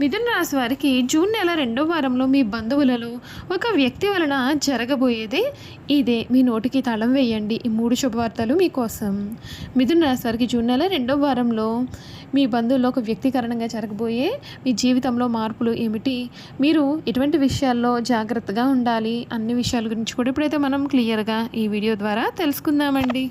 మిథున రాశి వారికి జూన్ నెల రెండో వారంలో మీ బంధువులలో ఒక వ్యక్తి వలన జరగబోయేది ఇదే. మీ నోటికి తాళం వేయండి. ఈ మూడు శుభవార్తలు మీకోసం. మిథున రాశి వారికి జూన్ నెల రెండో వారంలో మీ బంధువుల్లో ఒక వ్యక్తీకరణంగా జరగబోయే మీ జీవితంలో మార్పులు ఏమిటి? మీరు ఎటువంటి విషయాల్లో జాగ్రత్తగా ఉండాలి? అన్ని విషయాల గురించి కూడా ఇప్పుడైతే మనం క్లియర్గా ఈ వీడియో ద్వారా తెలుసుకుందామండి.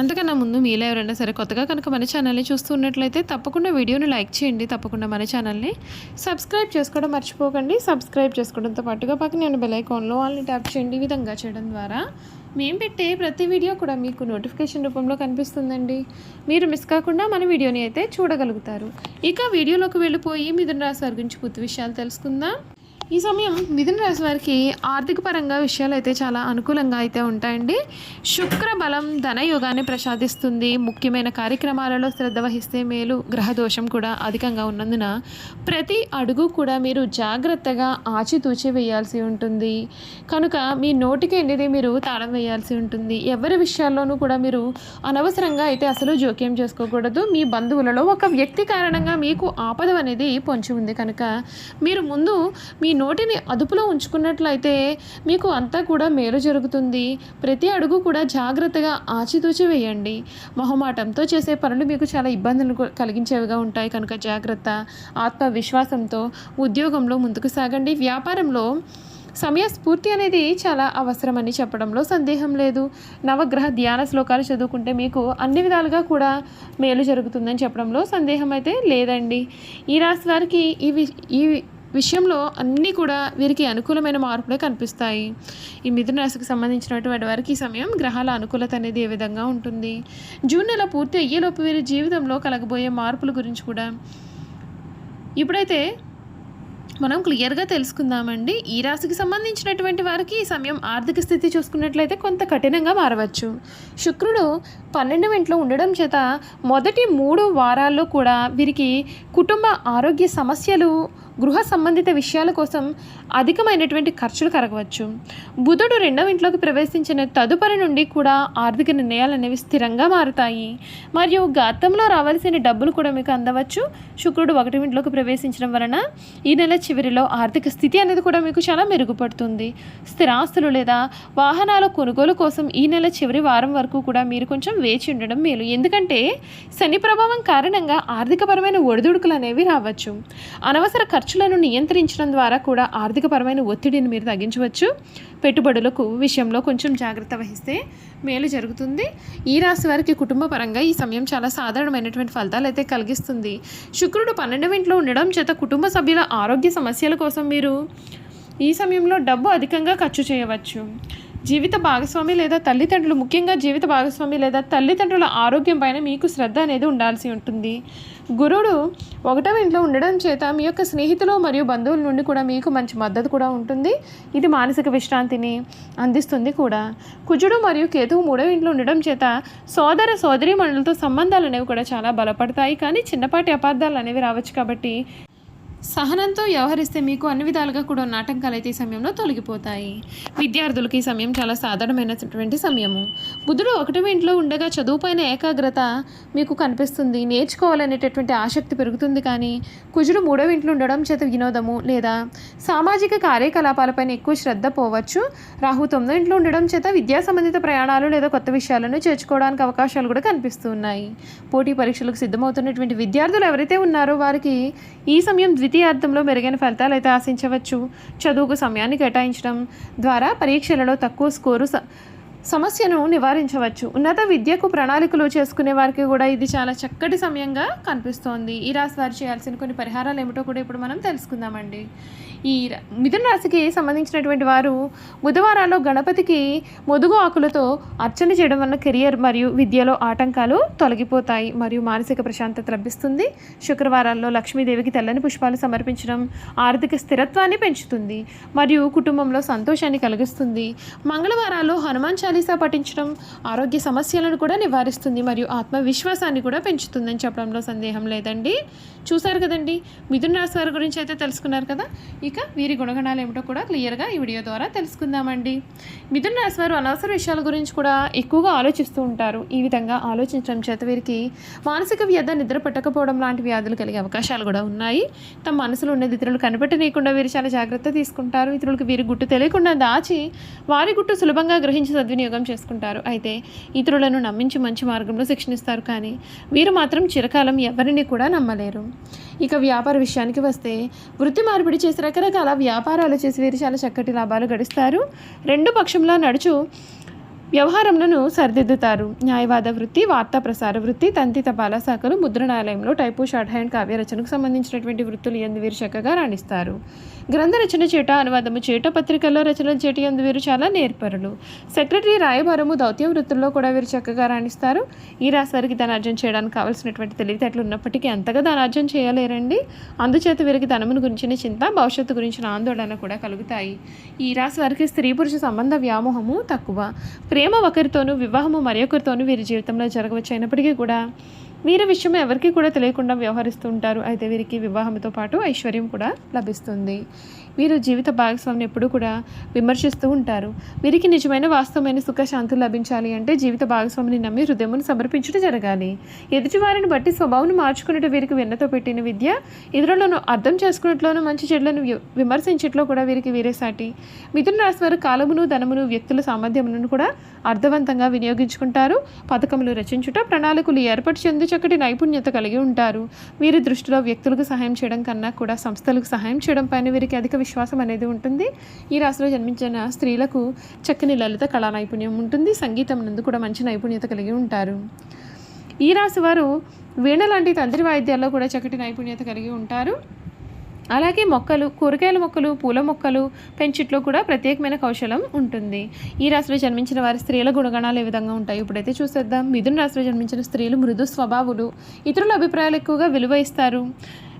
అంతకన్నా ముందు మీలో ఎవరైనా సరే కొత్తగా కనుక మన ఛానల్ని చూస్తున్నట్లయితే తప్పకుండా వీడియోని లైక్ చేయండి తప్పకుండా మన ఛానల్ని సబ్స్క్రైబ్ చేసుకోవడం మర్చిపోకండి. సబ్స్క్రైబ్ చేసుకోవడంతో పాటుగా పక్కన నేను బెల్ ఐకాన్లో వాళ్ళని ట్యాప్ చేయండి ఈ విధంగా చేయడం ద్వారా. మేము పెట్టే ప్రతి వీడియో కూడా మీకు నోటిఫికేషన్ రూపంలో కనిపిస్తుందండి. మీరు మిస్ కాకుండా మన వీడియోని అయితే చూడగలుగుతారు. ఇక వీడియోలోకి వెళ్ళిపోయి మిథున రాశి వారి గురించి పూర్తి విషయాలు తెలుసుకుందాం. ఈ సమయం మిథున రాశి వారికి ఆర్థిక పరంగా విషయాలు అయితే చాలా అనుకూలంగా అయితే ఉంటాయండి. శుక్ర బలం ధనయోగాన్ని ప్రసాదిస్తుంది. ముఖ్యమైన కార్యక్రమాలలో శ్రద్ధ వహిస్తే మేలు గ్రహ దోషం కూడా అధికంగా ఉన్నందున ప్రతి అడుగు కూడా మీరు జాగ్రత్తగా ఆచితూచి వేయాల్సి ఉంటుంది. కనుక మీ నోటికి ఎండిది మీరు తాళం వేయాల్సి ఉంటుంది. ఎవరి విషయాల్లోనూ కూడా మీరు అనవసరంగా అయితే అసలు జోక్యం చేసుకోకూడదు. మీ బంధువులలో ఒక వ్యక్తి కారణంగా మీకు ఆపద అనేది పొంచి ఉంది. కనుక మీరు ముందు మీ నోటిని అదుపులో ఉంచుకున్నట్లయితే మీకు అంతా కూడా మేలు జరుగుతుంది. ప్రతి అడుగు కూడా జాగ్రత్తగా ఆచితూచి వేయండి. మొహమాటంతో చేసే పనులు మీకు చాలా ఇబ్బందులు కలిగించేవిగా ఉంటాయి. కనుక జాగ్రత్త ఆత్మవిశ్వాసంతో ఉద్యోగంలో ముందుకు సాగండి. వ్యాపారంలో సమయస్ఫూర్తి అనేది చాలా అవసరమని చెప్పడంలో సందేహం లేదు. నవగ్రహ ధ్యాన శ్లోకాలు చదువుకుంటే మీకు అన్ని విధాలుగా కూడా మేలు జరుగుతుందని చెప్పడంలో సందేహం అయితే లేదండి. ఈ రాశి వారికి ఈ ఈ విషయంలో అన్నీ కూడా వీరికి అనుకూలమైన మార్పులే కనిపిస్తాయి. ఈ మిథున రాశికి సంబంధించినటువంటి వారికి ఈ సమయం గ్రహాల అనుకూలత అనేది ఏ విధంగా ఉంటుంది? జూన్ నెల పూర్తి అయ్యేలోపు వీరి జీవితంలో కలగబోయే మార్పుల గురించి కూడా ఇప్పుడైతే మనం క్లియర్గా తెలుసుకుందామండి. ఈ రాశికి సంబంధించినటువంటి వారికి ఈ సమయం ఆర్థిక స్థితి చూసుకున్నట్లయితే కొంత కఠినంగా మారవచ్చు. శుక్రుడు పన్నెండవ ఇంట్లో ఉండడం చేత మొదటి మూడు వారాల్లో కూడా వీరికి కుటుంబ ఆరోగ్య సమస్యలు గృహ సంబంధిత విషయాల కోసం అధికమైనటువంటి ఖర్చులు కరగవచ్చు. బుధుడు రెండవ ఇంట్లోకి ప్రవేశించిన తదుపరి నుండి కూడా ఆర్థిక నిర్ణయాలు అనేవి స్థిరంగా మారుతాయి. మరియు గతంలో రావాల్సిన డబ్బులు కూడా మీకు అందవచ్చు. శుక్రుడు ఒకటి ఇంట్లోకి ప్రవేశించడం వలన ఈ నెల చివరిలో ఆర్థిక స్థితి అనేది కూడా మీకు చాలా మెరుగుపడుతుంది. స్థిరాస్తులు లేదా వాహనాల కొనుగోలు కోసం ఈ నెల చివరి వారం వరకు కూడా మీరు కొంచెం వేచి ఉండడం మేలు. ఎందుకంటే శని ప్రభావం కారణంగా ఆర్థికపరమైన ఒడిదుడుకులు అనేవి రావచ్చు. అనవసర ఖర్చులను నియంత్రించడం ద్వారా కూడా ఆర్థికపరమైన ఒత్తిడిని మీరు తగ్గించవచ్చు. పెట్టుబడులకు విషయంలో కొంచెం జాగ్రత్త వహిస్తే మేలు జరుగుతుంది. ఈ రాశి వారికి కుటుంబ పరంగా ఈ సమయం చాలా సాధారణమైనటువంటి ఫలితాలు అయితే కలిగిస్తుంది. శుక్రుడు పన్నెండవ ఇంట్లో ఉండడం చేత కుటుంబ సభ్యుల ఆరోగ్య సమస్యల కోసం మీరు ఈ సమయంలో డబ్బు అధికంగా ఖర్చు చేయవచ్చు. జీవిత భాగస్వామి లేదా తల్లిదండ్రులు ముఖ్యంగా జీవిత భాగస్వామి లేదా తల్లిదండ్రుల ఆరోగ్యం పైన మీకు శ్రద్ధ అనేది ఉండాల్సి ఉంటుంది. గురుడు ఒకటవ ఇంట్లో ఉండడం చేత మీ యొక్క స్నేహితులు మరియు బంధువుల నుండి కూడా మీకు మంచి మద్దతు కూడా ఉంటుంది. ఇది మానసిక విశ్రాంతిని అందిస్తుంది కూడా. కుజుడు మరియు కేతువు మూడవ ఇంట్లో ఉండడం చేత సోదర సోదరి మనులతో సంబంధాలు అనేవి కూడా చాలా బలపడతాయి. కానీ చిన్నపాటి అపార్థాలు అనేవి రావచ్చు కాబట్టి సహనంతో వ్యవహరిస్తే మీకు అన్ని విధాలుగా కూడా ఉన్న ఆటంకాలు అయితే ఈ సమయంలో తొలగిపోతాయి. విద్యార్థులకి ఈ సమయం చాలా సాధారణమైనటువంటి సమయము. బుధుడు ఒకటవ ఇంట్లో ఉండగా చదువుపైన ఏకాగ్రత మీకు కనిపిస్తుంది. నేర్చుకోవాలనేటటువంటి ఆసక్తి పెరుగుతుంది కానీ కుజుడు మూడవ ఇంట్లో ఉండడం చేత వినోదము లేదా సామాజిక కార్యకలాపాలపైన ఎక్కువ శ్రద్ధ పోవచ్చు. రాహు తొమ్మిదో ఇంట్లో ఉండడం చేత విద్యా సంబంధిత ప్రయాణాలు లేదా కొత్త విషయాలను చేర్చుకోవడానికి అవకాశాలు కూడా కనిపిస్తున్నాయి. పోటీ పరీక్షలకు సిద్ధమవుతున్నటువంటి విద్యార్థులు ఎవరైతే ఉన్నారో వారికి ఈ సమయం ద్వితీయార్థంలో మెరుగైన ఫలితాలు అయితే ఆశించవచ్చు. చదువుకు సమయాన్ని కేటాయించడం ద్వారా పరీక్షలలో తక్కువ స్కోరు స- సమస్యను నివారించవచ్చు. ఉన్నత విద్యకు ప్రణాళికలు చేసుకునే వారికి కూడా ఇది చాలా చక్కటి సమయంగా కనిపిస్తోంది. ఈ రాశి వారు చేయాల్సిన కొన్ని పరిహారాలు ఏమిటో కూడా ఇప్పుడు మనం తెలుసుకుందామండి. ఈ మిథున రాశికి సంబంధించినటువంటి వారు బుధవారాల్లో గణపతికి ముదుగు ఆకులతో అర్చన చేయడం వల్ల కెరియర్ మరియు విద్యలో ఆటంకాలు తొలగిపోతాయి మరియు మానసిక ప్రశాంతత లభిస్తుంది. శుక్రవారాల్లో లక్ష్మీదేవికి తెల్లని పుష్పాలు సమర్పించడం ఆర్థిక స్థిరత్వాన్ని పెంచుతుంది మరియు కుటుంబంలో సంతోషాన్ని కలిగిస్తుంది. మంగళవారాల్లో హనుమాన్ చాలీసా పఠించడం ఆరోగ్య సమస్యలను కూడా నివారిస్తుంది మరియు ఆత్మవిశ్వాసాన్ని కూడా పెంచుతుందని చెప్పడంలో సందేహం లేదండి. చూశారు కదండి? మిథున రాశి వారి గురించి అయితే తెలుసుకున్నారు కదా? ఇక వీరి గుణగణాలు ఏమిటో కూడా క్లియర్గా ఈ వీడియో ద్వారా తెలుసుకుందామండి. మిథున రాశి వారు అనవసర విషయాల గురించి కూడా ఎక్కువగా ఆలోచిస్తూ ఉంటారు. ఈ విధంగా ఆలోచించడం చేత వీరికి మానసిక వ్యధ నిద్ర పట్టకపోవడం లాంటి వ్యాధులు కలిగే అవకాశాలు కూడా ఉన్నాయి. తమ మనసులో ఉన్నది ఇతరులు కనిపెట్టనీయకుండా వీరు చాలా జాగ్రత్త తీసుకుంటారు. ఇతరులకు వీరి గుట్టు తెలియకుండా దాచి వారి గుట్టు సులభంగా గ్రహించి సద్వినియోగం చేసుకుంటారు. అయితే ఇతరులను నమ్మించి మంచి మార్గంలో శిక్షణిస్తారు కానీ వీరు మాత్రం చిరకాలం ఎవరిని కూడా నమ్మలేరు. ఇక వ్యాపార విషయానికి వస్తే వృత్తి మార్పిడి చేసి రకరకాల వ్యాపారాలు చేసి వీరు చాలా చక్కటి లాభాలు గడిస్తారు. రెండు పక్షంలో నడుచు వ్యవహారములను సరిదిద్దుతారు. న్యాయవాద వృత్తి వార్తా ప్రసార వృత్తి తంతి తపాలా శాఖలు ముద్రణాలయంలో టైపు షార్ట్ హ్యాండ్ కావ్య రచనకు సంబంధించినటువంటి వృత్తులు ఎందు వీరు చక్కగా రాణిస్తారు. గ్రంథ రచన చేట అనువాదము చేట పత్రికల్లో రచనలు చేయటం ఎందు వీరు చాలా నేర్పరులు. సెక్రటరీ రాయబారము దౌత్య వృత్తుల్లో కూడా వీరు చక్కగా రాణిస్తారు. ఈ రాశి వారికి ధనార్జన చేయడానికి కావాల్సినటువంటి తెలివితేటలు ఉన్నప్పటికీ అంతగా ధనార్జన చేయలేరండి. అందుచేత వీరికి ధనమును గురించిన చింత భవిష్యత్తు గురించిన ఆందోళన కూడా కలుగుతాయి. ఈ రాశి వారికి స్త్రీ పురుష సంబంధ వ్యామోహము తక్కువ. ప్రేమ ఒకరితోనూ వివాహము మరొకరితోనూ వీరి జీవితంలో జరగవచ్చు అయినప్పటికీ కూడా వీరి విషయం ఎవరికీ కూడా తెలియకుండా వ్యవహరిస్తూ ఉంటారు అయితే వీరికి వివాహంతో పాటు ఐశ్వర్యం కూడా లభిస్తుంది. వీరు జీవిత భాగస్వామిని ఎప్పుడూ కూడా విమర్శిస్తూ ఉంటారు. వీరికి నిజమైన వాస్తవమైన సుఖశాంతులు లభించాలి అంటే జీవిత భాగస్వామిని నమ్మి హృదయమును సమర్పించడం జరగాలి. ఎదుటివారిని బట్టి స్వభావం మార్చుకున్నట్టు వీరికి వెన్నతో పెట్టిన విద్య ఇతరులను అర్థం చేసుకున్నట్లోనూ మంచి చెడులను వి- విమర్శించట్లో కూడా వీరికి వీరే సాటి. మిథున రాశి వారు కాలమును ధనమును వ్యక్తుల సామర్థ్యములను కూడా అర్థవంతంగా వినియోగించుకుంటారు. పథకములు రచించుట ప్రణాళికలు ఏర్పాటు చెందు చక్కటి నైపుణ్యత కలిగి ఉంటారు. వీరి దృష్టిలో వ్యక్తులకు సహాయం చేయడం కన్నా కూడా సంస్థలకు సహాయం చేయడం పైన వీరికి అధిక విశ్వాసం అనేది ఉంటుంది. ఈ రాశిలో జన్మించిన స్త్రీలకు చక్కని లలిత కళా నైపుణ్యం ఉంటుంది. సంగీతం నందు కూడా మంచి నైపుణ్యత కలిగి ఉంటారు. ఈ రాశి వారు వీణ లాంటి తంత్రి వాయిద్యాల్లో కూడా చక్కటి నైపుణ్యత కలిగి ఉంటారు. అలాగే మొక్కలు కూరగాయల మొక్కలు పూల మొక్కలు పెంచిట్లో కూడా ప్రత్యేకమైన కౌశలం ఉంటుంది. ఈ రాశిలో జన్మించిన వారి స్త్రీల గుణగణాలు ఏ విధంగా ఉంటాయి ఇప్పుడైతే చూసేద్దాం. మిథున రాశిలో జన్మించిన స్త్రీలు మృదు స్వభావులు ఇతరుల అభిప్రాయాలు ఎక్కువగా విలువ ఇస్తారు.